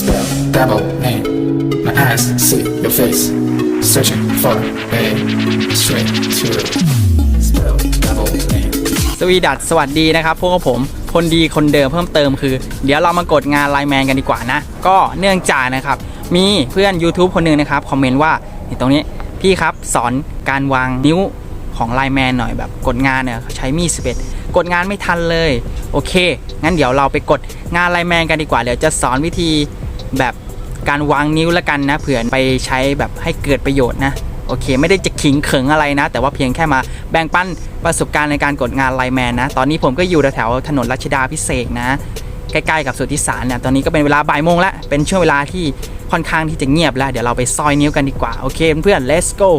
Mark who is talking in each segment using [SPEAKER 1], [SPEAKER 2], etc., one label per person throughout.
[SPEAKER 1] Spell double name. My eyes see your face. Searching for a straight to spell double name.
[SPEAKER 2] สวีดัสสวัสดีนะครับ พวกบผม คนดีคนเดิมเพิ่มเติมคือ เดี๋ยวเรามากดงานไลน์แมนกันดีกว่านะ ก็เนื่องจากนะครับ มีเพื่อน YouTube คนหนึ่งนะครับ คอมเมนต์ว่านี่ตรงนี้พี่ครับสอนการวางนิ้วของไลน์แมนหน่อยแบบกดงานเนี่ยใช้มีด11กดงานไม่ทันเลย โอเค งั้นเดี๋ยวเราไปกดงานไลน์แมนกันดีกว่า เดี๋ยวจะสอนวิธี แบบการวางนิ้วละกันนะเผื่อไปใช้แบบให้เกิดประโยชน์นะโอเค ไม่ได้จะขิงเขิงอะไรนะ แต่ว่าเพียงแค่มาแบ่งปันประสบการณ์ในการกดงานไลแมนนะ ตอนนี้ผมก็อยู่แถวถนนรัชดาพิเศษนะ ใกล้ๆกับสุทธิสารเนี่ยตอนนี้ก็เป็นเวลาบ่ายโมงแล้ว เป็นช่วงเวลาที่ค่อนข้างที่จะเงียบแล้ว เดี๋ยวเราไปซอยนิ้วกันดีกว่า โอเคเพื่อนๆ let's go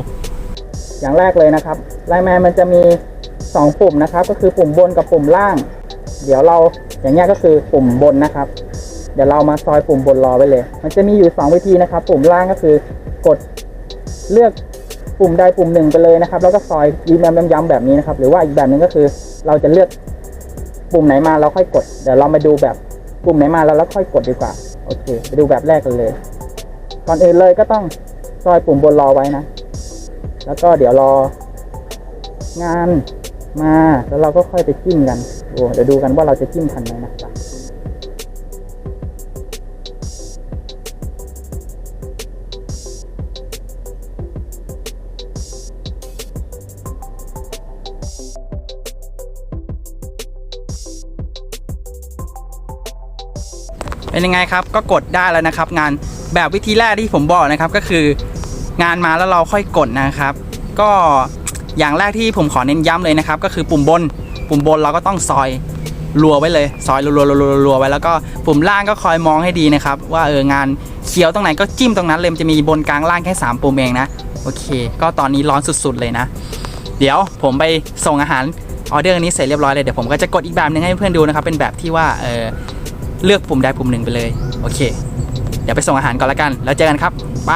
[SPEAKER 2] อย่างแรกเลยนะครับไลแมนมันจะมี 2 ปุ่มนะครับ ก็คือปุ่มบนกับปุ่มล่าง เดี๋ยวเราอย่างเงี้ยก็คือปุ่มบนนะครับ เดี๋ยวเรามาซอยปุ่มบนรอไว้เลย มันจะมีอยู่ 2 วิธีนะครับ ปุ่มล่างก็คือกดเลือกปุ่มใดปุ่มหนึ่งไปเลยนะครับ แล้วก็ซอยยืนย้ำๆแบบนี้นะครับ หรือว่าอีกแบบหนึงก็คือเราจะเลือกปุ่มไหนมาเราค่อยกด เดี๋ยวเรามาดูแบบปุ่มไหนมาแล้วเราค่อยกดดีกว่า โอเค ไปดูแบบแรกกันเลย ก่อนอื่นเลยก็ต้องซอยปุ่มบนรอไว้นะ แล้วก็เดี๋ยวรอ งานมา แล้วเราก็ค่อยไปจิ้มกัน โอ้เดี๋ยวดูกันว่าเราจะจิ้มทันไหมนะครับ เป็นยังไงครับก็กดได้แล้วนะครับ งานแบบวิธีแรกที่ผมบอกนะครับก็คืองานมาแล้วเราค่อยกดนะครับ ก็อย่างแรกที่ผมขอเน้นย้ำเลยนะครับ ก็คือปุ่มบน ปุ่มบนเราก็ต้องซอยรัวไว้เลย ซอยรัวรัวรัวรัวไว้แล้วก็ปุ่มล่างก็คอยมองให้ดีนะครับ ว่าเอองานเขียวตรงไหนก็จิ้มตรงนั้นเลยมันจะมีบนกลางล่างแค่สามปุ่มเองนะโอเค ก็ตอนนี้ร้อนสุด ๆ เลยนะ เดี๋ยวผมไปส่งอาหารออเดอร์นี้เสร็จเรียบร้อยเลยเดี๋ยวผมก็จะกดอีกแบบหนึงให้เพื่อนดูนะครับเป็นแบบที่ว่าเออ เลือกปุ่มใดปุ่มหนึ่งไปเลย โอเค เดี๋ยวไปส่งอาหารก่อนละกัน แล้วเจอกันครับไป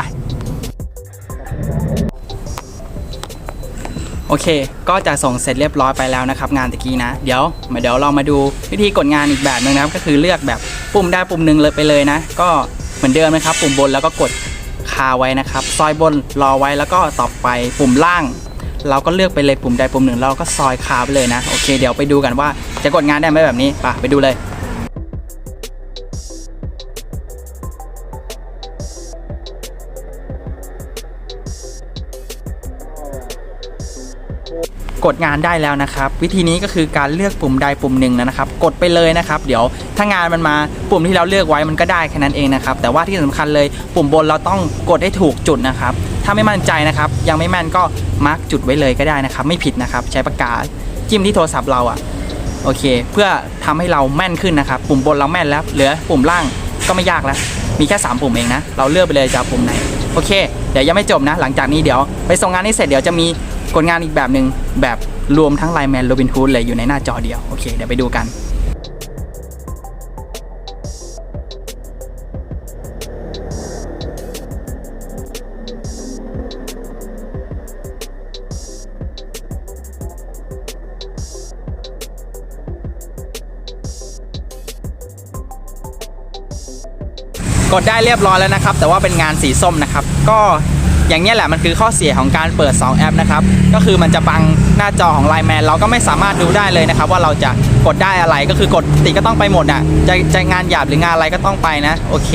[SPEAKER 2] โอเค ก็จะส่งเสร็จเรียบร้อยไปแล้วนะครับ งานตะกี้นะ เดี๋ยวมาเดี๋ยวเรามาดูวิธีกดงานอีกแบบหนึงนะครับ ก็คือเลือกแบบปุ่มใดปุ่มหนึ่งเลยไปเลยนะ ก็เหมือนเดิมนะครับ ปุ่มบนแล้วก็กดคาไว้นะครับ ซอยบนรอไว้แล้วก็ต่อไปปุ่มล่าง เราก็เลือกไปเลยปุ่มใดปุ่มหนึ่งเราก็ซอยคาไปเลยนะ โอเค เดี๋ยวไปดูกันว่าจะกดงานได้ไหมแบบนี้ไปไปดูเลย กดงานได้แล้วนะครับ วิธีนี้ก็คือการเลือกปุ่มใดปุ่มหนึ่งนะครับ กดไปเลยนะครับ เดี๋ยวถ้างานมันมาปุ่มที่เราเลือกไว้มันก็ได้แค่นั้นเองนะครับ แต่ว่าที่สำคัญเลยปุ่มบนเราต้องกดให้ถูกจุดนะครับ ถ้าไม่มั่นใจนะครับ ยังไม่แม่นก็มาร์กจุดไว้เลยก็ได้นะครับ ไม่ผิดนะครับ ใช้ปากกาจิ้มที่โทรศัพท์เราอะโอเค เพื่อทำให้เราแม่นขึ้นนะครับ ปุ่มบนเราแม่นแล้ว เหลือปุ่มล่างก็ไม่ยากแล้ว มีแค่สามปุ่มเองนะ เราเลือกไปเลยจะปุ่มไหน โอเค ดี๋ยวยังไม่จบนะ หลังจากนี้เดี๋ยวไปส่งงานนี้เสร็จเดี๋ยวจะมีผลงานอีกแบบหนึ่งแบบรวมทั้งไลแมนโรบินฮูดเลยอยู่ในหน้าจอเดียวโอเคเดี๋ยวไปดูกัน กดได้เรียบร้อยแล้วนะครับ แต่ว่าเป็นงานสีส้มนะครับ ก็อย่างนี้แหละมันคือข้อเสียของการเปิด 2 แอปนะครับ ก็คือมันจะบังหน้าจอของ Line Man เราก็ไม่สามารถดูได้เลยนะครับ ว่าเราจะกดได้อะไรก็คือกดติก็ต้องไปหมดอะจะจะงานหยาบหรืองานอะไรก็ต้องไปนะ โอเค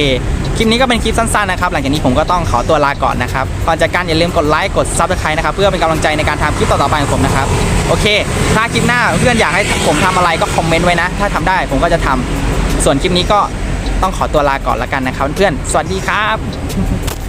[SPEAKER 2] คลิปนี้ก็เป็นคลิปสั้นๆนะครับหลังจากนี้ผมก็ต้องขอตัวลาก่อนนะครับก่อนจากการอย่าลืมกดไลค์กด Subscribe นะครับเพื่อเป็นกำลังใจในการทำคลิปต่อๆไปของผมนะครับโอเค ถ้าคลิปหน้าเพื่อนอยากให้ผมทำอะไรก็คอมเมนต์ไว้นะ ถ้าทำได้ผมก็จะทำส่วนคลิปนี้ก็ ต้องขอตัวลาก่อนละกันนะครับเพื่อนๆสวัสดีครับ